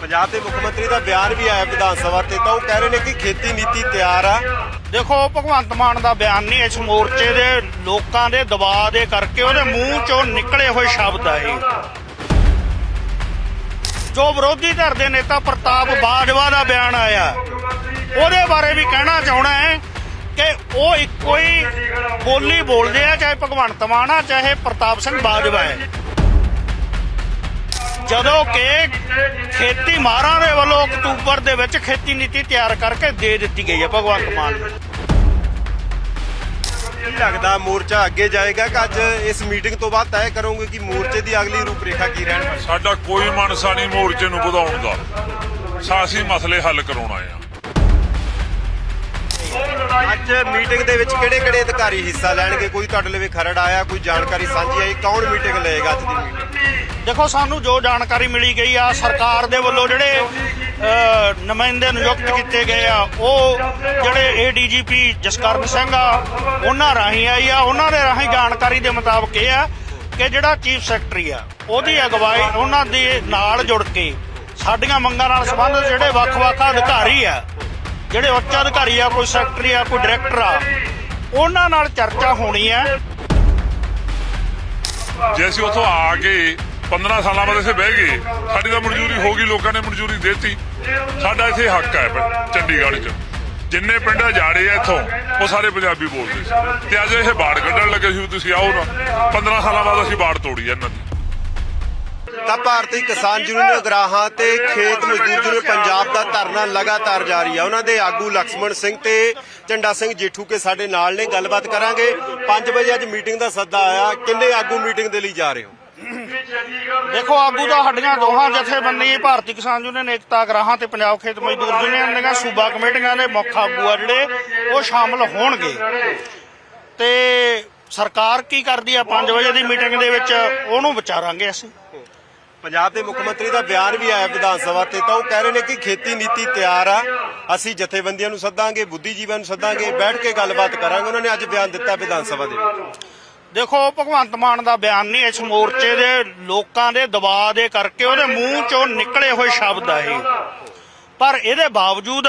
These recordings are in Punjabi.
ਪੰਜਾਬ ਦੇ ਮੁੱਖ ਮੰਤਰੀ ਦਾ ਬਿਆਨ ਵੀ ਆਇਆ ਵਿਧਾਨ ਸਭਾ ਤੇ, ਤਾਂ ਉਹ ਕਹਿ ਰਹੇ ਨੇ ਕਿ ਖੇਤੀ ਨੀਤੀ ਤਿਆਰ ਆ। ਦੇਖੋ ਭਗਵੰਤ ਮਾਨ ਦਾ ਬਿਆਨ ਨਹੀਂ, ਇਸ ਮੋਰਚੇ ਦੇ ਲੋਕਾਂ ਦੇ ਦਬਾਅ ਦੇ ਕਰਕੇ ਉਹਦੇ ਮੂੰਹ ਚੋਂ ਨਿਕਲੇ ਹੋਏ ਸ਼ਬਦ ਆ ਇਹ। ਜੋ ਵਿਰੋਧੀ ਧਿਰ ਦੇ ਨੇਤਾ ਪ੍ਰਤਾਪ ਬਾਜਵਾ ਦਾ ਬਿਆਨ ਆਇਆ, ਉਹਦੇ ਬਾਰੇ ਵੀ ਕਹਿਣਾ ਚਾਹਣਾ ਹੈ ਕਿ ਉਹ ਇੱਕੋ ਹੀ ਬੋਲੀ ਬੋਲਦੇ ਆ, ਚਾਹੇ ਭਗਵੰਤ ਮਾਨ ਆ, ਚਾਹੇ ਪ੍ਰਤਾਪ ਸਿੰਘ ਬਾਜਵਾ ਹੈ। ਜਦੋਂ ਕਿ ਖੇਤੀ ਮਾਹਰਾਂ ਦੇ ਵੱਲੋਂ ਅਕਤੂਬਰ ਦੇ ਵਿੱਚ ਖੇਤੀ ਨੀਤੀ ਤਿਆਰ ਕਰਕੇ ਦੇ ਦਿੱਤੀ ਗਈ ਹੈ ਭਗਵੰਤ ਮਾਨ ਨੂੰ। ਕੀ ਲੱਗਦਾ ਮੋਰਚਾ ਅੱਗੇ ਜਾਏਗਾ ਕਿ ਅੱਜ ਇਸ ਮੀਟਿੰਗ ਤੋਂ ਬਾਅਦ ਤੈਅ ਕਰੋਗੇ ਕਿ ਮੋਰਚੇ ਦੀ ਅਗਲੀ ਰੂਪਰੇਖਾ ਕੀ ਰਹਿਣ ਸਾਡਾ ਕੋਈ ਮਨਸਾ ਨਹੀਂ ਮੋਰਚੇ ਨੂੰ ਵਧਾਉਣ ਦਾ। ਸਾਸੀ ਮਸਲੇ ਹੱਲ ਕਰਾਉਣਾ ਆ ਅੱਜ ਮੀਟਿੰਗ ਦੇ ਵਿੱਚ ਕਿਹੜੇ ਕਿਹੜੇ ਅਧਿਕਾਰੀ ਹਿੱਸਾ ਲੈਣਗੇ? ਕੋਈ ਤੁਹਾਡੇ ਲਈ ਖਰੜ ਆਇਆ ਕੋਈ ਜਾਣਕਾਰੀ ਸਾਂਝੀ ਆਈ? ਕੌਣ ਮੀਟਿੰਗ ਲਏਗਾ ਅੱਜ ਦੀ ਮੀਟਿੰਗ? ਦੇਖੋ ਸਾਨੂੰ ਜੋ ਜਾਣਕਾਰੀ ਮਿਲੀ ਗਈ ਆ ਸਰਕਾਰ ਦੇ ਵੱਲੋਂ ਜਿਹੜੇ ਅਹ, ਨੁਮਾਇੰਦੇ ਨਿਯੁਕਤ ਕੀਤੇ ਗਏ ਆ ਉਹ ਜਿਹੜੇ ਏਡੀਜੀਪੀ ਜਸਕਰਨ ਸਿੰਘ ਆ ਉਹਨਾਂ ਰਾਹੀਂ ਆਈ ਆ। ਉਹਨਾਂ ਦੇ ਰਾਹੀਂ ਜਾਣਕਾਰੀ ਦੇ ਮੁਤਾਬਕ ਇਹ ਆ ਕਿ ਜਿਹੜਾ ਚੀਫ ਸੈਕਟਰੀ ਆ ਉਹਦੀ ਅਗਵਾਈ ਉਹਨਾਂ ਦੇ ਨਾਲ ਜੁੜ ਕੇ ਸਾਡੀਆਂ ਮੰਗਾਂ ਨਾਲ ਸੰਬੰਧਿਤ ਜਿਹੜੇ ਵੱਖ-ਵੱਖ ਅਧਿਕਾਰੀ ਆ ਜਿਹੜੇ ਉੱਚ ਅਧਿਕਾਰੀ ਆ, ਕੋਈ ਸੈਕਟਰੀ ਆ, ਕੋਈ ਡਾਇਰੈਕਟਰ ਆ, ਉਹਨਾਂ ਨਾਲ ਚਰਚਾ ਹੋਣੀ ਹੈ। ਜੇ ਅਸੀਂ ਉੱਥੋਂ ਆ ਕੇ 15 ਸਾਲਾਂ ਬਾਅਦ ਇੱਥੇ ਬਹਿ ਗਏ, ਸਾਡੀ ਤਾਂ ਮਨਜ਼ੂਰੀ ਹੋ ਗਈ, ਲੋਕਾਂ ਨੇ ਮਨਜ਼ੂਰੀ ਦਿੱਤੀ। ਸਾਡਾ ਇੱਥੇ ਹੱਕ ਹੈ ਪ- ਚੰਡੀਗੜ੍ਹ 'ਚ। ਜਿੰਨੇ ਪਿੰਡ ਜਾੜੇ ਆ ਇੱਥੋਂ, ਉਹ ਸਾਰੇ ਪੰਜਾਬੀ ਬੋਲਦੇ ਸੀ। ਤੇ ਅੱਜ ਇਹ ਬਾੜ ਕੱਢਣ ਲੱਗੇ ਸੀ ਵੀ ਤੁਸੀਂ ਆਓ ਨਾ। 15 ਸਾਲਾਂ ਬਾਅਦ ਅਸੀਂ ਬਾੜ ਤੋੜੀ ਆ ਇਹਨਾਂ ਦੀ। ਤਾਂ ਭਾਰਤੀ ਕਿਸਾਨ ਯੂਨੀਅਨ ਅਗਰਾਹਾਂ ਤੇ ਖੇਤ ਮਜ਼ਦੂਰ ਯੂਨੀਅਨ ਪੰਜਾਬ ਦਾ ਧਰਨਾ ਲਗਾਤਾਰ ਜਾਰੀ ਆ, ਉਹਨਾਂ ਦੇ ਆਗੂ ਲਕਸ਼ਮਣ ਸਿੰਘ ਤੇ ਝੰਡਾ ਸਿੰਘ ਜੇਠੂ ਕੇ ਸਾਡੇ ਨਾਲ ਨੇ, ਗੱਲਬਾਤ ਕਰਾਂਗੇ। 5 ਵਜੇ ਅੱਜ ਮੀਟਿੰਗ ਦਾ ਸੱਦਾ ਆਇਆ, ਕਿੰਨੇ ਆਗੂ ਮੀਟਿੰਗ ਦੇ ਲਈ ਜਾ ਰਹੇ ਹੋ? ਦੇਖੋ, ਆਗੂ ਦਾ ਸਾਡੀਆਂ ਦੋਹਾਂ ਜਥੇਬੰਦੀ, ਭਾਰਤੀ ਕਿਸਾਨ ਯੂਨੀਅਨ, ਏਕਤਾ ਗਰਾਹਾਂ ਤੇ ਪੰਜਾਬ ਖੇਤ ਮਜ਼ਦੂਰ ਯੂਨੀਅਨ ਦੀਆਂ ਸੂਬਾ ਕਮੇਟੀਆਂ ਦੇ ਮੁੱਖ ਆਗੂ ਆ ਜਿਹੜੇ, ਉਹ ਸ਼ਾਮਲ ਹੋਣਗੇ। ਤੇ ਸਰਕਾਰ ਕੀ ਕਰਦੀ ਆ? 5 ਵਜੇ ਦੀ ਮੀਟਿੰਗ ਦੇ ਵਿੱਚ ਉਹਨੂੰ ਵਿਚਾਰਾਂਗੇ ਅਸੀਂ। ਪੰਜਾਬ ਦੇ ਮੁੱਖ ਮੰਤਰੀ ਦਾ ਬਿਆਨ ਵੀ ਆਇਆ ਵਿਧਾਨ ਸਭਾ ਤੇ ਤਾਂ ਉਹ ਕਹਿ ਰਹੇ ਨੇ ਕਿ ਖੇਤੀ ਨੀਤੀ ਤਿਆਰ ਆ, ਅਸੀਂ ਜਥੇਬੰਦੀਆਂ ਨੂੰ ਸੱਦਾਂਗੇ, ਬੁੱਧੀਜੀਵਾਂ ਨੂੰ ਸੱਦਾਂਗੇ, ਬੈਠ ਕੇ ਗੱਲਬਾਤ ਕਰਾਂਗੇ। ਉਹਨਾਂ ਨੇ ਅੱਜ ਬਿਆਨ ਦਿੱਤਾ ਵਿਧਾਨ ਸਭਾ ਦੇ ਵਿੱਚ। ਦੇਖੋ, ਭਗਵੰਤ ਮਾਨ ਦਾ ਬਿਆਨ ਨਹੀਂ, ਇਸ ਮੋਰਚੇ ਦੇ ਲੋਕਾਂ ਦੇ ਦਬਾਅ ਦੇ ਕਰਕੇ ਉਹਦੇ ਮੂੰਹ ਚੋਂ ਨਿਕਲੇ ਹੋਏ ਸ਼ਬਦ ਆ ਇਹ। ਪਰ ਇਹਦੇ ਬਾਵਜੂਦ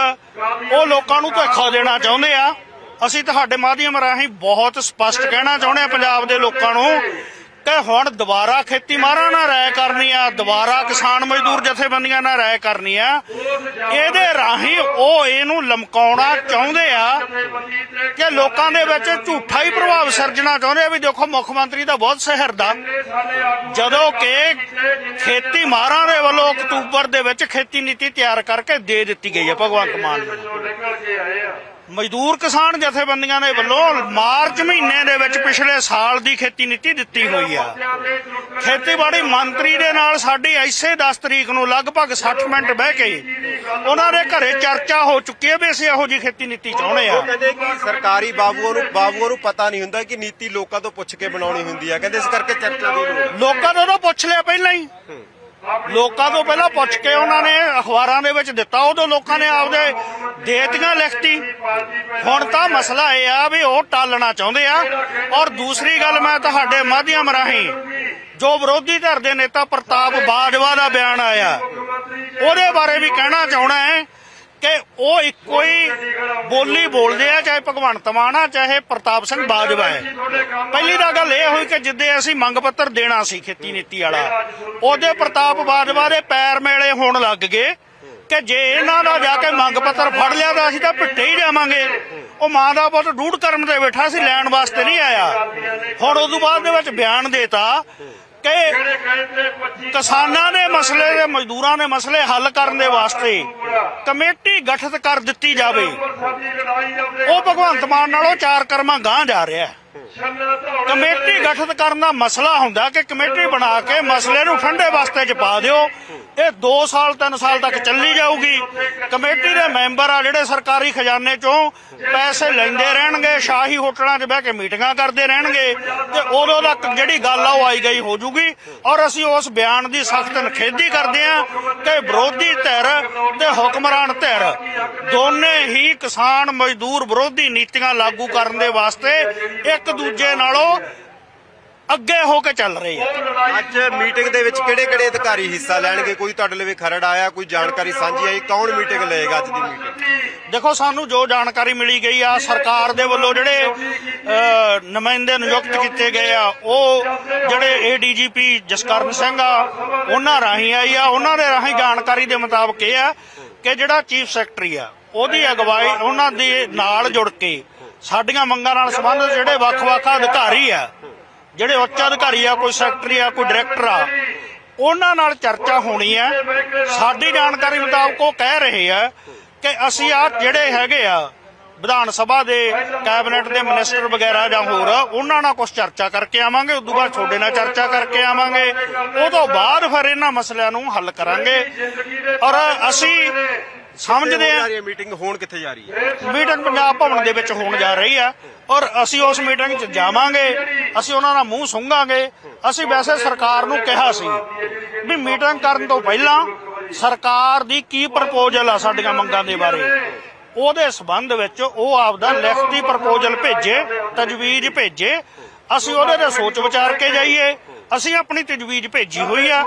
ਉਹ ਲੋਕਾਂ ਨੂੰ ਧੋਖਾ ਦੇਣਾ ਚਾਹੁੰਦੇ ਆ। ਅਸੀਂ ਤੁਹਾਡੇ ਮਾਧਿਅਮ ਰਾਹੀਂ ਬਹੁਤ ਸਪਸ਼ਟ ਕਹਿਣਾ ਚਾਹੁੰਦੇ ਆ ਪੰਜਾਬ ਦੇ ਲੋਕਾਂ ਨੂੰ ਕਿ ਹੁਣ ਦੁਬਾਰਾ ਖੇਤੀ ਮਾਰਾਂ ਨਾਲ ਰਾਇ ਕਰਨੀ ਆ, ਦੁਬਾਰਾ ਕਿਸਾਨ ਮਜ਼ਦੂਰ ਜਥੇਬੰਦੀਆਂ ਨਾਲ ਰਾਇ ਕਰਨੀ ਆ। ਇਹਦੇ ਰਾਹੀਂ ਉਹ ਇਹਨੂੰ ਲਮਕਾਉਣਾ ਚਾਹੁੰਦੇ ਆ ਕਿ ਲੋਕਾਂ ਦੇ ਵਿੱਚ ਝੂਠਾ ਹੀ ਪ੍ਰਭਾਵ ਸਿਰਜਣਾ ਚਾਹੁੰਦੇ ਆ ਵੀ ਦੇਖੋ ਮੁੱਖ ਮੰਤਰੀ ਦਾ ਬਹੁਤ ਸਹਿਰਦਾ। ਜਦੋਂ ਕਿ ਖੇਤੀ ਮਾਰਾਂ ਦੇ ਵੱਲੋਂ ਅਕਤੂਬਰ ਦੇ ਵਿੱਚ ਖੇਤੀ ਨੀਤੀ ਤਿਆਰ ਕਰਕੇ ਦੇ ਦਿੱਤੀ ਗਈ ਹੈ ਭਗਵੰਤ ਮਾਨ ਨੂੰ। ਮਜ਼ਦੂਰ ਕਿਸਾਨ ਜਥੇਬੰਦੀਆਂ ਦੇ ਵੱਲੋਂ ਮਾਰਚ ਮਹੀਨੇ ਦੇ ਵਿੱਚ ਪਿਛਲੇ ਸਾਲ ਦੀ ਖੇਤੀ ਨੀਤੀ ਦਿੱਤੀ ਹੋਈ ਆ। ਖੇਤੀਬਾੜੀ ਮੰਤਰੀ ਦੇ ਨਾਲ ਸਾਡੀ ਐਸੇ 10 ਤਰੀਕ ਨੂੰ ਲਗਭਗ 60 ਮਿੰਟ ਬਹਿ ਕੇ ਉਹਨਾਂ ਦੇ ਘਰੇ ਚਰਚਾ ਹੋ ਚੁੱਕੀ ਹੈ ਵੀ ਅਸੀਂ ਇਹੋ ਜੀ ਖੇਤੀ ਨੀਤੀ ਚਾਹੁੰਦੇ ਆ। ਉਹ ਕਹਿੰਦੇ ਕਿ ਸਰਕਾਰੀ ਬਾਬੂਆਂ ਨੂੰ ਬਾਬੂਆਂ ਨੂੰ ਪਤਾ ਨਹੀਂ ਹੁੰਦਾ ਕਿ ਨੀਤੀ ਲੋਕਾਂ ਤੋਂ ਪੁੱਛ ਕੇ ਬਣਾਉਣੀ ਹੁੰਦੀ ਆ। ਕਹਿੰਦੇ ਇਸ ਕਰਕੇ ਚਰਚਾ ਦੀ। ਲੋਕਾਂ ਤਾਂ ਪੁੱਛ ਲਿਆ ਪਹਿਲਾਂ ਹੀ। ਲੋਕਾਂ ਤੋਂ ਪਹਿਲਾਂ ਪੁੱਛ ਕੇ ਉਹਨਾਂ ਨੇ ਅਖਬਾਰਾਂ ਦੇ ਵਿੱਚ ਦਿੱਤਾ, ਉਦੋਂ ਲੋਕਾਂ ਨੇ ਆਪਦੇ ਦੇਤੀਆਂ ਲਿਖਤੀ। ਹੁਣ ਤਾਂ ਮਸਲਾ ਇਹ ਆ ਵੀ ਉਹ ਟਾਲਣਾ ਚਾਹੁੰਦੇ ਆ। ਔਰ ਦੂਸਰੀ ਗੱਲ ਮੈਂ ਤੁਹਾਡੇ ਮਾਧਿਅਮ ਰਾਹੀਂ ਜੋ ਵਿਰੋਧੀ ਧਿਰ ਦੇ ਨੇਤਾ ਪ੍ਰਤਾਪ ਬਾਜਵਾ ਦਾ ਬਿਆਨ ਆਇਆ, ਉਹਦੇ ਬਾਰੇ ਵੀ ਕਹਿਣਾ ਚਾਹਣਾ ਹੈ ਕਿ ਉਹ ਇੱਕੋ ਹੀ ਬੋਲੀ ਬੋਲਦੇ ਆ, ਚਾਹੇ ਭਗਵੰਤ ਮਾਨ ਆ, ਚਾਹੇ ਪ੍ਰਤਾਪ ਸਿੰਘ ਬਾਜਵਾ ਹੈ। ਪਹਿਲੀ ਤਾਂ ਗੱਲ ਇਹ ਹੋਈ ਕਿ ਜਿੱਦੇ ਅਸੀਂ ਮੰਗ ਪੱਤਰ ਦੇਣਾ ਸੀ ਖੇਤੀ ਨੀਤੀ ਵਾਲਾ, ਉਹਦੇ ਪ੍ਰਤਾਪ ਬਾਜਵਾ ਦੇ ਪੈਰ ਮੇਲੇ ਹੋਣ ਲੱਗ ਗਏ ਕਿ ਜੇ ਇਹਨਾਂ ਦਾ ਜਾ ਕੇ ਮੰਗ ਪੱਤਰ ਫੜ ਲਿਆ ਤਾਂ ਅਸੀਂ ਤਾਂ ਪਿੱਟੇ ਹੀ ਜਾਵਾਂਗੇ। ਉਹ ਮਾਂ ਦਾ ਪੁੱਤ ਡੂੜ ਕਰਮ ਤੇ ਬੈਠਾ ਸੀ, ਲੈਣ ਵਾਸਤੇ ਨਹੀਂ ਆਇਆ। ਹੁਣ ਉਸ ਤੋਂ ਬਾਅਦ ਦੇ ਵਿੱਚ ਬਿਆਨ ਦੇਤਾ ਕਿ ਕਿਸਾਨਾਂ ਦੇ ਮਸਲੇ ਦੇ ਮਜ਼ਦੂਰਾਂ ਦੇ ਮਸਲੇ ਹੱਲ ਕਰਨ ਦੇ ਵਾਸਤੇ ਕਮੇਟੀ ਗਠਿਤ ਕਰ ਦਿੱਤੀ ਜਾਵੇ। ਉਹ ਭਗਵੰਤ ਮਾਨ ਨਾਲੋਂ ਚਾਰ ਕਰਮਾਂ ਗਾਂ ਜਾ ਰਿਹਾ। ਹੈ ਕਮੇਟੀ ਗਠਿਤ ਕਰਨ ਦਾ ਮਸਲਾ ਹੁੰਦਾ ਕਿ ਕਮੇਟੀ ਬਣਾ ਕੇ ਮਸਲੇ ਨੂੰ ਠੰਡੇ ਵਾਸਤੇ ਚ ਪਾ ਦਿਓ। ਇਹ 2 ਸਾਲ 3 ਸਾਲ ਤੱਕ ਚੱਲੀ ਜਾਊਗੀ। ਕਮੇਟੀ ਦੇ ਮੈਂਬਰ ਆ ਜਿਹੜੇ ਸਰਕਾਰੀ ਖਜ਼ਾਨੇ ਚੋਂ ਪੈਸੇ ਲੈਂਦੇ ਰਹਿਣਗੇ, ਸ਼ਾਹੀ ਹੋਟਲਾਂ 'ਚ ਬਹਿ ਕੇ ਮੀਟਿੰਗਾਂ ਕਰਦੇ ਰਹਿਣਗੇ ਤੇ ਉਦੋਂ ਤੱਕ ਜਿਹੜੀ ਗੱਲ ਆ ਉਹ ਆਈ ਗਈ ਹੋ ਜੂਗੀ। ਔਰ ਅਸੀਂ ਉਸ ਬਿਆਨ ਦੀ ਸਖਤ ਨਖੇਦੀ ਕਰਦੇ ਹਾਂ ਕਿ ਵਿਰੋਧੀ ਧਿਰ ਤੇ ਹੁਕਮਰਾਨ ਧਿਰ ਦੋਨੇ ਹੀ ਕਿਸਾਨ ਮਜ਼ਦੂਰ ਵਿਰੋਧੀ ਨੀਤੀਆਂ ਲਾਗੂ ਕਰਨ ਦੇ ਵਾਸਤੇ ਇੱਕ ਦੂਜੇ ਨਾਲੋਂ ਅੱਗੇ ਹੋ ਕੇ ਚੱਲ ਰਹੇ ਆ ਅੱਜ ਮੀਟਿੰਗ ਦੇ ਵਿੱਚ ਕਿਹੜੇ ਕਿਹੜੇ ਅਧਿਕਾਰੀ ਹਿੱਸਾ ਲੈਣਗੇ? ਕੋਈ ਤੁਹਾਡੇ ਲਈ ਖਰੜ ਆਇਆ ਕੋਈ ਜਾਣਕਾਰੀ ਸਾਂਝੀ ਆਈ? ਕੌਣ ਮੀਟਿੰਗ ਲਏਗਾ ਅੱਜ ਦੀ ਮੀਟਿੰਗ? ਦੇਖੋ ਸਾਨੂੰ ਜੋ ਜਾਣਕਾਰੀ ਮਿਲੀ ਗਈ ਆ ਸਰਕਾਰ ਦੇ ਵੱਲੋਂ ਜਿਹੜੇ ਨੁਮਾਇੰਦੇ ਨਿਯੁਕਤ ਕੀਤੇ ਗਏ ਆ ਉਹ ਜਿਹੜੇ ਏਡੀਜੀਪੀ ਜਸਕਰਨ ਸਿੰਘ ਆ ਉਹਨਾਂ ਰਾਹੀਂ ਆਈ ਆ। ਉਹਨਾਂ ਦੇ ਰਾਹੀਂ ਜਾਣਕਾਰੀ ਦੇ ਮੁਤਾਬਕ ਇਹ ਆ ਕਿ ਜਿਹੜਾ ਚੀਫ ਸੈਕਟਰੀ ਆ ਉਹਦੀ ਅਗਵਾਈ ਉਹਨਾਂ ਦੇ ਨਾਲ ਜੁੜ ਕੇ ਸਾਡੀਆਂ ਮੰਗਾਂ ਨਾਲ ਸੰਬੰਧਿਤ ਜਿਹੜੇ ਵੱਖ-ਵੱਖ ਅਧਿਕਾਰੀ ਆ, ਜਿਹੜੇ ਉੱਚ ਅਧਿਕਾਰੀ ਆ, ਕੋਈ ਸੈਕਟਰੀ ਆ, ਕੋਈ ਡਾਇਰੈਕਟਰ ਆ, ਉਹਨਾਂ ਨਾਲ ਚਰਚਾ ਹੋਣੀ ਹੈ ਸਾਡੀ ਜਾਣਕਾਰੀ ਮੁਤਾਬਕ ਉਹ ਕਹਿ ਰਹੇ ਆ ਕਿ ਅਸੀਂ ਆ ਜਿਹੜੇ ਹੈਗੇ ਆ, ਵਿਧਾਨ ਸਭਾ ਦੇ ਕੈਬਨਿਟ ਦੇ ਮਿਨਿਸਟਰ ਵਗੈਰਾ ਜਾਂ ਹੋਰ, ਉਹਨਾਂ ਨਾਲ ਕੁਝ ਚਰਚਾ ਕਰਕੇ ਆਵਾਂਗੇ, ਉਦੋਂ ਬਾਅਦ ਤੁਹਾਡੇ ਨਾਲ ਚਰਚਾ ਕਰਕੇ ਆਵਾਂਗੇ। ਉਹ ਤੋਂ ਬਾਅਦ ਫਿਰ ਇਹਨਾਂ ਮਸਲਿਆਂ ਨੂੰ ਹੱਲ ਕਰਾਂਗੇ। ਔਰ ਅਸੀਂ ਸਮਝਦੇ ਆ। ਮੀਟਿੰਗ ਹੋਣ ਕਿੱਥੇ ਜਾ ਰਹੀ ਹੈ? ਮੀਟਿੰਗ ਪੰਜਾਬ ਭਵਨ ਦੇ ਵਿੱਚ ਹੋਣ ਜਾ ਰਹੀ ਆ ਔਰ ਅਸੀਂ ਉਸ ਮੀਟਿੰਗ 'ਚ ਜਾਵਾਂਗੇ ਅਸੀਂ ਉਹਨਾਂ ਦਾ ਮੂੰਹ ਸੁੰਘਾਂਗੇ। ਅਸੀਂ ਵੈਸੇ ਸਰਕਾਰ ਨੂੰ ਕਿਹਾ ਸੀ ਵੀ ਮੀਟਿੰਗ ਕਰਨ ਤੋਂ ਪਹਿਲਾਂ ਸਰਕਾਰ ਦੀ ਕੀ ਪ੍ਰਪੋਜ਼ਲ ਆ ਸਾਡੀਆਂ ਮੰਗਾਂ ਦੇ ਬਾਰੇ? ਉਹਦੇ ਸਬੰਧ ਵਿੱਚ ਉਹ ਆਪਦਾ ਲਿਖਤੀ ਪ੍ਰਪੋਜ਼ਲ ਭੇਜੇ ਤਜਵੀਜ਼ ਭੇਜੇ। ਅਸੀਂ ਉਹਦੇ ਤੇ ਸੋਚ ਵਿਚਾਰ ਕੇ ਜਾਈਏ। ਅਸੀਂ ਆਪਣੀ ਤਜਵੀਜ਼ ਭੇਜੀ ਹੋਈ ਆ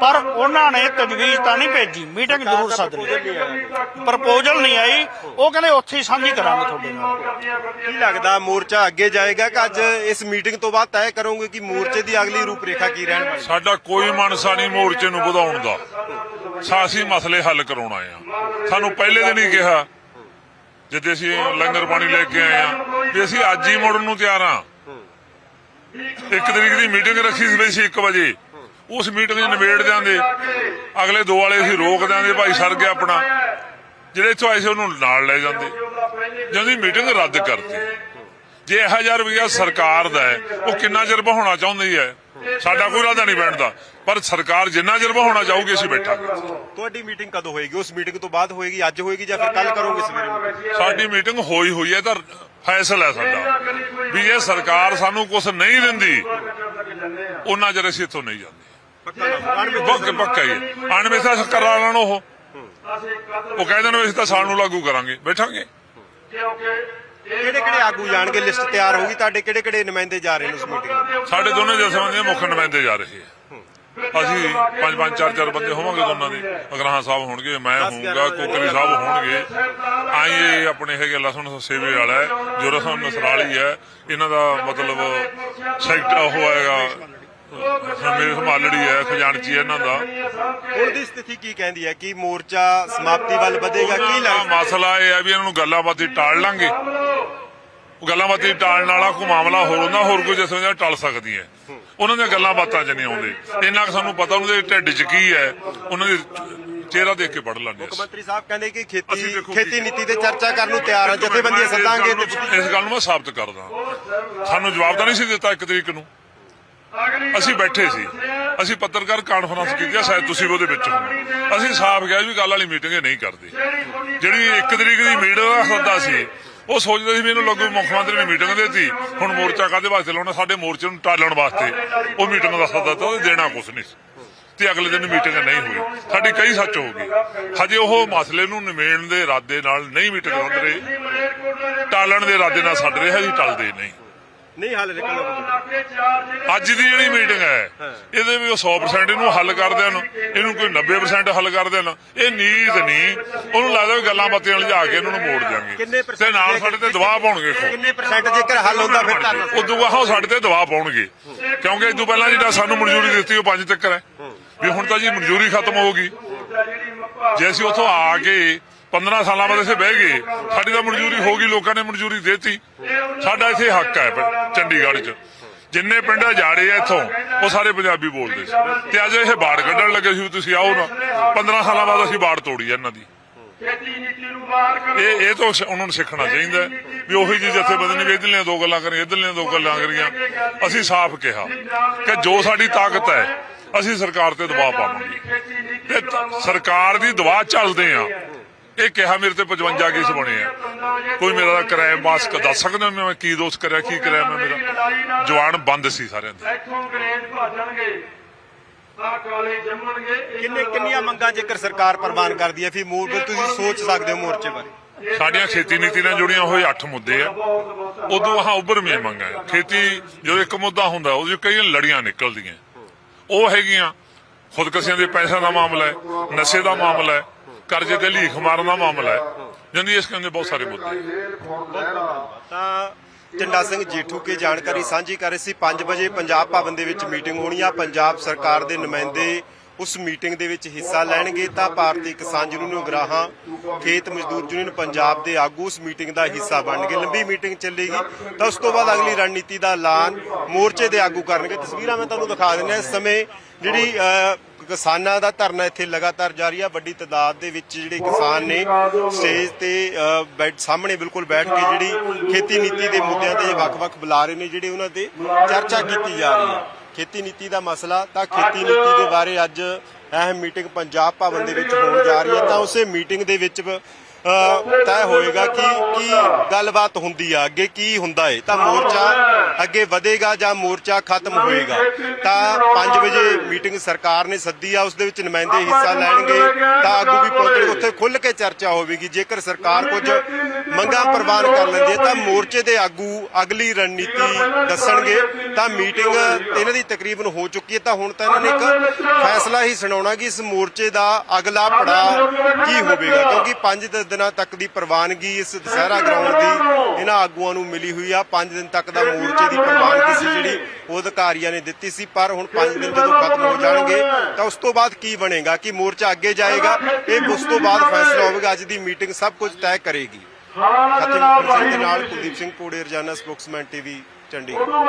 ਪਰ ਉਹਨਾਂ ਨੇ ਤਜਵੀਜ਼ ਤਾਂ ਨਹੀਂ ਭੇਜੀ। ਮੀਟਿੰਗ ਜ਼ਰੂਰ ਸੱਦ ਲਈ। ਪ੍ਰਪੋਜ਼ਲ ਨਹੀਂ ਆਈ। ਉਹ ਕਹਿੰਦੇ ਉੱਥੇ ਹੀ ਸਾਂਝੀ ਕਰਾਂਗੇ ਤੁਹਾਡੇ ਨਾਲ। ਕੀ ਲੱਗਦਾ ਮੋਰਚਾ ਅੱਗੇ ਜਾਏਗਾ ਕਿ ਅੱਜ ਇਸ ਮੀਟਿੰਗ ਤੋਂ ਬਾਅਦ ਤੈਅ ਕਰੋਗੇ ਕਿ ਮੋਰਚੇ ਦੀ ਅਗਲੀ ਰੂਪਰੇਖਾ ਕੀ ਰਹਿਣ ਵਾਲੀ? ਸਾਡਾ ਕੋਈ ਮਨਸਾ ਨਹੀਂ ਮੋਰਚੇ ਨੂੰ ਵਧਾਉਣ ਦਾ। ਸਾਸੀ ਮਸਲੇ ਹੱਲ ਕਰਾਉਣਾ ਆ ਸਾਨੂੰ ਪਹਿਲੇ ਦਿਨ ਹੀ ਕਿਹਾ ਜਿੱਦੇ ਅਸੀਂ ਲੰਗਰ ਪਾਣੀ ਲੈ ਕੇ ਆਏ ਆ ਵੀ ਅਸੀਂ ਅੱਜ ਹੀ ਮੁੜਨ ਨੂੰ ਤਿਆਰ ਆ ਇੱਕ ਤਰੀਕ ਦੀ ਮੀਟਿੰਗ ਰੱਖੀ ਸੀ ਬਈ 1 ਵਜੇ। ਉਸ ਮੀਟਿੰਗ 'ਚ ਨਿਬੇੜ ਦਿਆਂਗੇ। ਅਗਲੇ ਦੋ ਵਾਲੇ ਅਸੀਂ ਰੋਕ ਦਿਆਂਗੇ, ਭਾਈ ਸਰ ਗਿਆ ਆਪਣਾ। ਜਿਹੜੇ ਇੱਥੋਂ ਆਏ ਸੀ ਉਹਨੂੰ ਨਾਲ ਲੈ ਜਾਂਦੇ। ਜਾਂਦੀ ਮੀਟਿੰਗ ਰੱਦ ਕਰਤੀ। ਜੇ 1000 ਰੁਪਇਆ ਸਰਕਾਰ ਦਾ ਹੈ, ਉਹ ਕਿੰਨਾ ਚਿਰ ਬਹਾਉਣਾ ਚਾਹੁੰਦੀ ਹੈ? ਸਾਡਾ ਕੋਈ ਇਰਾਦਾ ਨਹੀਂ ਬੈਠਦਾ। ਪਰ ਸਰਕਾਰ ਜਿੰਨਾ ਚਿਰ ਬਹਾਉਣਾ ਚਾਹੂਗੀ ਅਸੀਂ ਬੈਠਾਂਗੇ। ਤੁਹਾਡੀ ਮੀਟਿੰਗ ਕਦੋਂ ਹੋਏਗੀ? ਉਸ ਮੀਟਿੰਗ ਤੋਂ ਬਾਅਦ ਹੋਏਗੀ ਅੱਜ ਹੋਏਗੀ ਜਾਂ ਫਿਰ ਕੱਲ ਕਰੋਗੇ ਸਵੇਰੇ? ਸਾਡੀ ਮੀਟਿੰਗ ਹੋਈ ਹੋਈ ਹੈ ਤਾਂ ਫੈਸਲਾ ਹੈ ਸਾਡਾ। ਵੀ ਇਹ ਸਰਕਾਰ ਸਾਨੂੰ ਕੁਝ ਨਹੀਂ ਦਿੰਦੀ ਉਹਨਾਂ ਚਿਰ ਅਸੀਂ ਇੱਥੋਂ ਨਹੀਂ ਜਾਂਦੇ। ਪੱਕਾ ਪੱਕਾ ਹੀ। ਅਣਮਿੱਥਾ ਕਰਾ ਲੈਣ ਉਹ। ਉਹ ਕਹਿੰਦੇ ਨੇ ਅਸੀਂ ਤਾਂ ਸਾਲ ਨੂੰ ਲਾਗੂ ਕਰਾਂਗੇ। ਬੈਠਾਂਗੇ। ਕਿਹੜੇ ਕਿਹੜੇ ਆਗੂ ਜਾਣਗੇ ਲਿਸਟ ਤਿਆਰ ਹੋਗੀ ਤੁਹਾਡੇ ਕਿਹੜੇ ਕਿਹੜੇ ਨੁਮਾਇੰਦੇ ਜਾ ਰਹੇ ਨੇ ਉਸ ਮੀਟਿੰਗ ਸਾਡੇ ਦੋਨੇ ਜਥੇਬੰਦੀਆਂ ਮੁੱਖ ਨੁਮਾਇੰਦੇ ਜਾ ਰਹੇ ਆ। ਅਸੀਂ ਪੰਜ ਪੰਜ ਚਾਰ ਚਾਰ ਬੰਦੇ ਹੋਵਾਂਗੇ ਦੋਨਾਂ ਦੇ। ਅਗਰਾਹਾਂ ਸਾਹਿਬ ਹੋਣਗੇ ਮੈਂ ਹੋਊਗਾ ਕੋਕਰੀ ਸਾਹਿਬ ਹੋਣਗੇ। ਇਹ ਆਪਣੇ ਹੈਗੇ ਲਸਣ ਸੇਵੇ ਵਾਲਾ ਹੈ ਜੋਰਸਨ ਨਸਰਾਲੀ ਹੈ ਇਹਨਾਂ ਦਾ ਮਤਲਬ ਸੈਕਟਰ ਉਹ ਹੈਗਾ ਮੇਰੇ ਹਮਾਲੜੀ ਹੈ ਖਜ਼ਾਨਚੀ ਇਹਨਾਂ ਦਾ। ਹੁਣ ਦੀ ਸਥਿਤੀ ਕੀ ਕਹਿੰਦੀ ਹੈ? ਕਿ ਮੋਰਚਾ ਸਮਾਪਤੀ ਵੱਲ ਵਧੇਗਾ? ਕੀ ਲੱਗਦਾ ਮਸਲਾ ਇਹ ਹੈ ਵੀ ਇਹਨਾਂ ਨੂੰ ਗੱਲਾਂ ਬਾਤੀ ਟਾਲ ਲਾਂਗੇ। ਉਹ ਗੱਲਾਂ ਬਾਤੀ ਟਾਲਣ ਵਾਲਾ ਕੋਈ ਮਾਮਲਾ ਹੋਰ ਹੁੰਦਾ ਹੋਰ ਕੋਈ ਜਥੇਬੰਦੀਆਂ ਟਲ ਸਕਦੀ ਹੈ। ਉਹਨਾਂ ਦੀਆਂ ਗੱਲਾਂ ਬਾਤਾਂ 'ਚ ਨਹੀਂ ਆਉਂਦੇ। ਇੰਨਾ ਕੁ ਸਾਨੂੰ ਪਤਾ ਉਹਨਾਂ ਦੇ ਢਿੱਡ 'ਚ ਕੀ ਹੈ। ਉਹਨਾਂ ਦੇ ਚਿਹਰਾ ਦੇਖ ਕੇ ਪੜ ਲੈਂਦੇ ਮੁੱਖ ਮੰਤਰੀ ਸਾਹਿਬ ਕਹਿੰਦੇ ਕਿ ਖੇਤੀ ਖੇਤੀ ਨੀਤੀ ਤੇ ਚਰਚਾ ਕਰਨ ਨੂੰ ਤਿਆਰ ਆ ਜਥੇਬੰਦੀਆਂ ਸੱਦਾਂਗੇ। ਇਸ ਗੱਲ ਨੂੰ ਮੈਂ ਸਾਬਤ ਕਰਦਾ। ਸਾਨੂੰ ਜਵਾਬ ਤਾਂ ਨਹੀਂ ਸੀ ਦਿੱਤਾ ਇੱਕ ਤਰੀਕ ਨੂੰ। ਅਸੀਂ ਬੈਠੇ ਸੀ। ਅਸੀਂ ਪੱਤਰਕਾਰ ਕਾਨਫਰੰਸ ਕੀਤੀ ਆ, ਸ਼ਾਇਦ ਤੁਸੀਂ ਵੀ ਉਹਦੇ ਵਿੱਚ ਹੋ ਅਸੀਂ ਸਾਫ਼ ਕਿਹਾ ਵੀ ਗੱਲ ਵਾਲੀ ਮੀਟਿੰਗ ਨਹੀਂ ਕਰਦੇ। ਜਿਹੜੀ ਇੱਕ ਤਰੀਕ ਦੀ ਮੀਟਿੰਗ ਦਾ ਸੱਦਾ ਸੀ। ਉਹ ਸੋਚਦੇ ਸੀ ਵੀ ਇਹਨੂੰ ਲੱਗੂ ਮੁੱਖ ਮੰਤਰੀ ਨੇ ਮੀਟਿੰਗ ਦੇਤੀ। ਹੁਣ ਮੋਰਚਾ ਕਾਦੇ ਵਾਸਤੇ ਲਾਉਣਾ? ਸਾਡੇ ਮੋਰਚੇ ਨੂੰ ਟਾਲਣ ਵਾਸਤੇ। ਉਹ ਮੀਟਿੰਗ ਦਾ ਸੱਦਾ ਤਾਂ ਦੇਣਾ ਕੁਛ ਨਹੀਂ ਸੀ। ਤੇ ਅਗਲੇ ਦਿਨ ਮੀਟਿੰਗ ਨਹੀਂ ਹੋਈ। ਸਾਡੀ ਕਈ ਸੱਚ ਹੋ ਗਈ। ਹਜੇ ਉਹ ਮਸਲੇ ਨੂੰ ਨਿਮੇੜਨ ਦੇ ਇਰਾਦੇ ਨਾਲ ਨਹੀਂ ਮੀਟਿੰਗ ਰੱਦ ਰਹੇ। ਟਾਲਣ ਦੇ ਇਰਾਦੇ ਨਾਲ ਛੱਡ ਰਹੇ ਹਜੇ ਟਲਦੇ ਨਹੀਂ। ਨਹੀਂ ਹੱਲ ਨਿਕਲਣਾ ਅੱਜ ਦੀ ਜਿਹੜੀ ਮੀਟਿੰਗ ਹੈ ਇਹਦੇ ਵੀ ਉਹ 100% ਇਹਨੂੰ ਹੱਲ ਕਰ ਦੇਣ ਇਹਨੂੰ ਕੋਈ 90% ਹੱਲ ਕਰ ਦੇਣ ਇਹ ਨੀਤ ਨਹੀਂ ਉਹਨੂੰ ਲੱਗਦਾ ਵੀ ਗੱਲਾਂ ਬਾਤੀਆਂ ਲਿਜਾ ਕੇ ਇਹਨਾਂ ਨੂੰ ਮੋੜ ਦਿਆਂਗੇ। ਤੇ ਨਾਲ ਸਾਡੇ ਤੇ ਦਬਾਅ ਪਾਉਣਗੇ ਕਿੰਨੇ ਪਰਸੈਂਟ ਜੇਕਰ ਹੱਲ ਹੁੰਦਾ ਫਿਰ ਧਰਨਾ ਉਦੋਂ ਬਾਅਦ ਸਾਡੇ ਤੇ ਦਬਾਅ ਪਾਉਣਗੇ। ਕਿਉਂਕਿ ਇਸ ਤੋਂ ਪਹਿਲਾਂ ਜਿਹੜਾ ਸਾਨੂੰ ਮਨਜ਼ੂਰੀ ਦਿੱਤੀ ਉਹ 5 ਤੱਕ ਹੈ। ਵੀ ਹੁਣ ਤਾਂ ਜੀ ਮਨਜ਼ੂਰੀ ਖਤਮ ਹੋ ਗਈ ਜੇ ਅਸੀਂ ਉੱਥੋਂ ਆ ਕੇ 15 ਸਾਲਾਂ ਬਾਅਦ ਇੱਥੇ ਬਹਿ ਗਏ। ਸਾਡੀ ਤਾਂ ਮਨਜ਼ੂਰੀ ਹੋ ਗਈ, ਲੋਕਾਂ ਨੇ ਮਨਜ਼ੂਰੀ ਦਿੱਤੀ। ਸਾਡਾ ਇੱਥੇ ਹੱਕ ਹੈ ਚੰਡੀਗੜ੍ਹ 'ਚ। ਜਿੰਨੇ ਪਿੰਡ ਜਾੜੇ ਆ ਇੱਥੋਂ, ਉਹ ਸਾਰੇ ਪੰਜਾਬੀ ਬੋਲਦੇ ਸੀ। ਤੇ ਅੱਜ ਇਹ ਬਾੜ ਕੱਢਣ ਲੱਗੇ ਸੀ ਤੁਸੀਂ ਆਓ ਨਾ। 15 ਸਾਲਾਂ ਬਾਅਦ ਅਸੀਂ ਬਾੜ ਤੋੜੀ ਆ ਇਹਨਾਂ ਦੀ। ਇਹ ਇਹ ਤੋਂ ਉਹਨਾਂ ਨੂੰ ਸਿੱਖਣਾ ਚਾਹੀਦਾ ਵੀ ਉਹੀ ਜੀ ਜਥੇਬੰਦੀ ਨੇ ਵੀ ਇਧਰਲੀਆਂ ਦੋ ਗੱਲਾਂ ਕਰੀਆਂ, ਇਧਰਲੀਆਂ ਦੋ ਗੱਲਾਂ ਕਰੀਆਂ। ਅਸੀਂ ਸਾਫ਼ ਕਿਹਾ ਕਿ ਜੋ ਸਾਡੀ ਤਾਕਤ ਹੈ, ਅਸੀਂ ਸਰਕਾਰ ਤੇ ਦਬਾਅ ਪਾਵਾਂਗੇ। ਤੇ ਸਰਕਾਰ ਦੀ ਦਬਾਅ ਚੱਲਦੇ ਆ ਇਹ ਕਿਹਾ ਮੇਰੇ ਤੇ 55 ਕੇਸ ਬਣੇ ਆ। ਕੋਈ ਮੇਰਾ ਕ੍ਰਾਈਮ ਮਾਸਕ ਦੱਸ ਸਕਦਾ ਮੈਂ ਕੀ ਦੋਸ਼ ਕਰਿਆ ਕੀ ਕਰਿਆ ਮੈਂ ਮੇਰਾ? ਜਵਾਨ ਬੰਦ ਸੀ ਸਾਰਿਆਂ ਦੇ। ਇੱਥੋਂ ਗ੍ਰੇਡ ਭਾਜਣਗੇ ਕਿੰਨੇ ਕਿੰਨੀਆਂ ਮੰਗਾਂ ਜੇਕਰ ਸਰਕਾਰ ਪ੍ਰਵਾਨ ਕਰਦੀ ਹੈ? ਫਿਰ ਮੋਰ ਤੁਸੀਂ ਸੋਚ ਸਕਦੇ ਹੋ ਮੋਰਚੇ ਬਾਰੇ। ਸਾਡੀਆਂ ਖੇਤੀ ਨੀਤੀ ਨਾਲ ਜੁੜੀਆਂ ਹੋਏ 8 ਮੁੱਦੇ ਆ। ਉਦੋਂ ਆਹ ਉੱਭਰਵੀਆਂ ਮੰਗਾਂ ਹੈ। ਖੇਤੀ ਜਦੋਂ ਇੱਕ ਮੁੱਦਾ ਹੁੰਦਾ ਉਹਦੇ ਕਈ ਲੜੀਆਂ ਨਿਕਲਦੀਆਂ। ਉਹ ਹੈਗੀਆਂ ਖੁਦਕਸ਼ੀਆਂ ਦੇ ਪੈਸਿਆਂ ਦਾ ਮਾਮਲਾ ਹੈ ਨਸ਼ੇ ਦਾ ਮਾਮਲਾ ਹੈ ਕਰਜ਼ੇ ਤੇ ਲੀਖ ਮਾਰਨ ਦਾ ਮਾਮਲਾ ਹੈ। ਜਾਂਦੀ ਇਸ ਕਹਿੰਦੇ ਬਹੁਤ ਸਾਰੇ ਮੁੱਦੇ ਤਾਂ ਝੰਡਾ ਸਿੰਘ ਜੇਠੂ ਕੇ ਜਾਣਕਾਰੀ ਸਾਂਝੀ ਕਰ ਰਹੇ ਸੀ? 5 ਵਜੇ ਪੰਜਾਬ ਭਵਨ ਦੇ ਵਿੱਚ ਮੀਟਿੰਗ ਹੋਣੀ ਆ। ਪੰਜਾਬ ਸਰਕਾਰ ਦੇ ਨੁਮਾਇੰਦੇ ਉਸ ਮੀਟਿੰਗ ਦੇ ਵਿੱਚ ਹਿੱਸਾ ਲੈਣਗੇ। ਤਾਂ ਭਾਰਤੀ ਕਿਸਾਨ ਯੂਨੀਅਨ ਉਗਰਾਹਾਂ, ਖੇਤ ਮਜ਼ਦੂਰ ਯੂਨੀਅਨ ਪੰਜਾਬ ਦੇ ਆਗੂ ਉਸ ਮੀਟਿੰਗ ਦਾ ਹਿੱਸਾ ਬਣਨਗੇ। ਲੰਬੀ ਮੀਟਿੰਗ ਚੱਲੇਗੀ। ਤਾਂ ਉਸ ਤੋਂ ਬਾਅਦ ਅਗਲੀ ਰਣਨੀਤੀ ਦਾ ਐਲਾਨ ਮੋਰਚੇ ਦੇ ਆਗੂ ਕਰਨਗੇ। ਤਸਵੀਰਾਂ ਮੈਂ ਤੁਹਾਨੂੰ ਦਿਖਾ ਦਿੰਦਾ। ਇਸ ਸਮੇਂ ਜਿਹੜੀ ਕਿਸਾਨਾਂ ਦਾ ਧਰਨਾ ਇੱਥੇ ਲਗਾਤਾਰ ਜਾਰੀ ਆ। ਵੱਡੀ ਤਾਦਾਦ ਦੇ ਵਿੱਚ ਜਿਹੜੇ ਕਿਸਾਨ ਨੇ ਸਟੇਜ ਤੇ ਬੈਠ ਸਾਹਮਣੇ ਬਿਲਕੁਲ ਬੈਠ ਕੇ ਜਿਹੜੀ ਖੇਤੀ ਨੀਤੀ ਦੇ ਮੁੱਦਿਆਂ ਤੇ ਵੱਖ-ਵੱਖ ਬੁਲਾਰੇ ਨੇ ਜਿਹੜੇ ਉਹਨਾਂ ਤੇ ਚਰਚਾ ਕੀਤੀ ਜਾ ਰਹੀ ਹੈ। ਖੇਤੀ ਨੀਤੀ ਦਾ ਮਸਲਾ ਤਾਂ ਖੇਤੀ ਨੀਤੀ ਦੇ ਬਾਰੇ ਅੱਜ ਅਹਿਮ ਮੀਟਿੰਗ ਪੰਜਾਬ ਭਵਨ ਦੇ ਵਿੱਚ ਹੋਣ ਜਾ ਰਹੀ ਹੈ। ਤਾਂ ਉਸੇ ਮੀਟਿੰਗ ਦੇ ਵਿੱਚ ਤੈਅ ਹੋਏਗਾ ਕਿ ਕੀ ਗੱਲਬਾਤ ਹੁੰਦੀ ਆ ਅੱਗੇ ਕੀ ਹੁੰਦਾ ਏ? ਤਾਂ ਮੋਰਚਾ ਅੱਗੇ ਵਧੇਗਾ ਜਾਂ ਮੋਰਚਾ ਖਤਮ ਹੋਏਗਾ? ਤਾਂ 5 ਵਜੇ ਮੀਟਿੰਗ ਸਰਕਾਰ ਨੇ ਸੱਦੀ ਆ ਉਸ ਦੇ ਵਿੱਚ ਨੁਮਾਇੰਦੇ ਹਿੱਸਾ ਲੈਣਗੇ। ਤਾਂ ਆਗੂ ਵੀ ਪਹੁੰਚਣਗੇ ਉੱਥੇ ਖੁੱਲ ਕੇ ਚਰਚਾ ਹੋਵੇਗੀ। ਜੇਕਰ ਸਰਕਾਰ ਕੁਝ ਮੰਗਾਂ ਪ੍ਰਵਾਨ ਕਰ ਲੈਂਦੀ ਹੈ ਤਾਂ ਮੋਰਚੇ ਦੇ ਆਗੂ ਅਗਲੀ ਰਣਨੀਤੀ ਦੱਸਣਗੇ। ਤਾਂ ਮੀਟਿੰਗ ਇਹਨਾਂ ਦੀ ਤਕਰੀਬਨ ਹੋ ਚੁੱਕੀ ਹੈ। ਤਾਂ ਹੁਣ ਤਾਂ ਇਹਨਾਂ ਨੇ ਇੱਕ ਫੈਸਲਾ ਹੀ ਸੁਣਾਉਣਾ ਕਿ ਇਸ ਮੋਰਚੇ ਦਾ ਅਗਲਾ ਪੜਾਅ ਕੀ ਹੋਵੇਗਾ? ਕਿਉਂਕਿ 5 ਦਿਨਾਂ ਤੱਕ ਦੀ ਪ੍ਰਵਾਨਗੀ ਇਸ ਦੁਸਹਿਰਾ ਗਰਾਊਂਡ ਦੀ ਇਹਨਾਂ ਆਗੂਆਂ ਨੂੰ ਮਿਲੀ ਹੋਈ ਆ। 5 ਦਿਨ ਤੱਕ ਦਾ ਮੋਰਚੇ ਦੀ ਪ੍ਰਵਾਨਗੀ ਸੀ ਜਿਹੜੀ ਉਹ ਅਧਿਕਾਰੀਆਂ ਨੇ ਦਿੱਤੀ ਸੀ ਪਰ ਹੁਣ 5 ਦਿਨ ਜਦੋਂ ਖਤਮ ਹੋ ਜਾਣਗੇ ਤਾਂ ਉਸ ਤੋਂ ਬਾਅਦ ਕੀ ਬਣੇਗਾ? ਕਿ ਮੋਰਚਾ ਅੱਗੇ ਜਾਏਗਾ? ਇਹ ਉਸ ਤੋਂ ਬਾਅਦ ਫੈਸਲਾ ਹੋਵੇਗਾ। ਅੱਜ ਦੀ ਮੀਟਿੰਗ ਸਭ ਕੁਝ ਤੈਅ ਕਰੇਗੀ। ਖਤਮ ਸਿੰਘ ਦੇ ਨਾਲ ਕੁਲਦੀਪ ਸਿੰਘ ਕੋੜੇ ਰਜਾਨਾ ਸਪੋਕਸਮੈਨ ਟੀਵੀ ਚੰਡੀਗੜ੍ਹ।